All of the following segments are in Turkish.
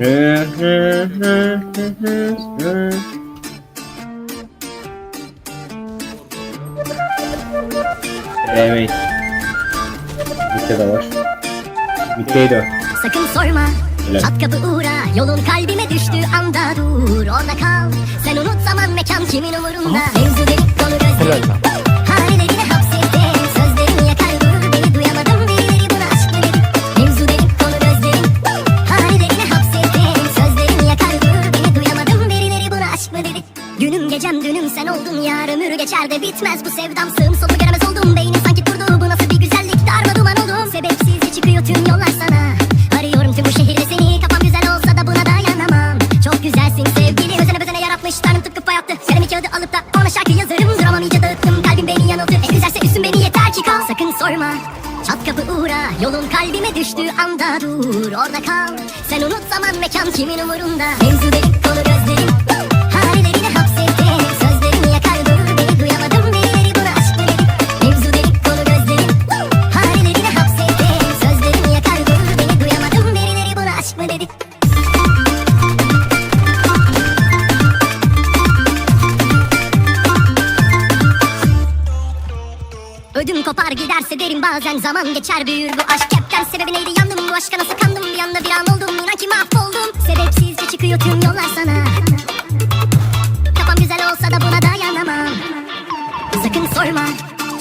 Evet. Bitti de var. Bittiydi o. Sakın sorma Öyle. Çat kapı uğra Yolun kalbime düştüğü anda dur Orada kal Sen unut zaman mekan kimin umurunda Mevzu delik konu gözlerin mı dedi Günüm gecem dünüm sen oldun yar Ömür geçer de bitmez bu sevdam. Sığım solu göremez oldum Beynim sanki durdu Bu nasıl bir güzellik darma duman oldum. Sebepsizce çıkıyor tüm yollar sana. Arıyorum tüm bu şehirde seni Kafam güzel olsa da buna dayanamam. Çok güzelsin sevgili Özene bezene yaratmış. Tanrım tıpkı fay attı Kalemi kağıdı alıp da ona şarkı yazarım. Duramam iyice dağıttım Kalbim beni yanıltı En güzelse üstün beni yeter ki kal. Sakın sorma Çat kapı uğra Yolun kalbime düştüğü anda dur. Orada kal Sen unut zaman mekan kimin umurunda. Mevzu delik konu gözlerin yapma dedi. Ödüm kopar giderse derim bazen zaman geçer büyür bu aşk. Yapken sebebi neydi yandım bu aşka nasıl kandım? Bir anda bir an oldum inan ki mahvoldum. Sebepsizce çıkıyor tüm yollar sana. Kafam güzel olsa da buna dayanamam. Sakın sorma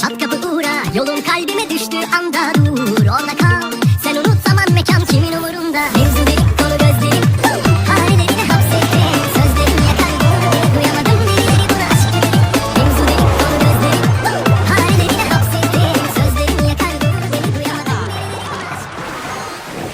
çat kapı uğra yolun kalbime düştüğü anda dur. Ona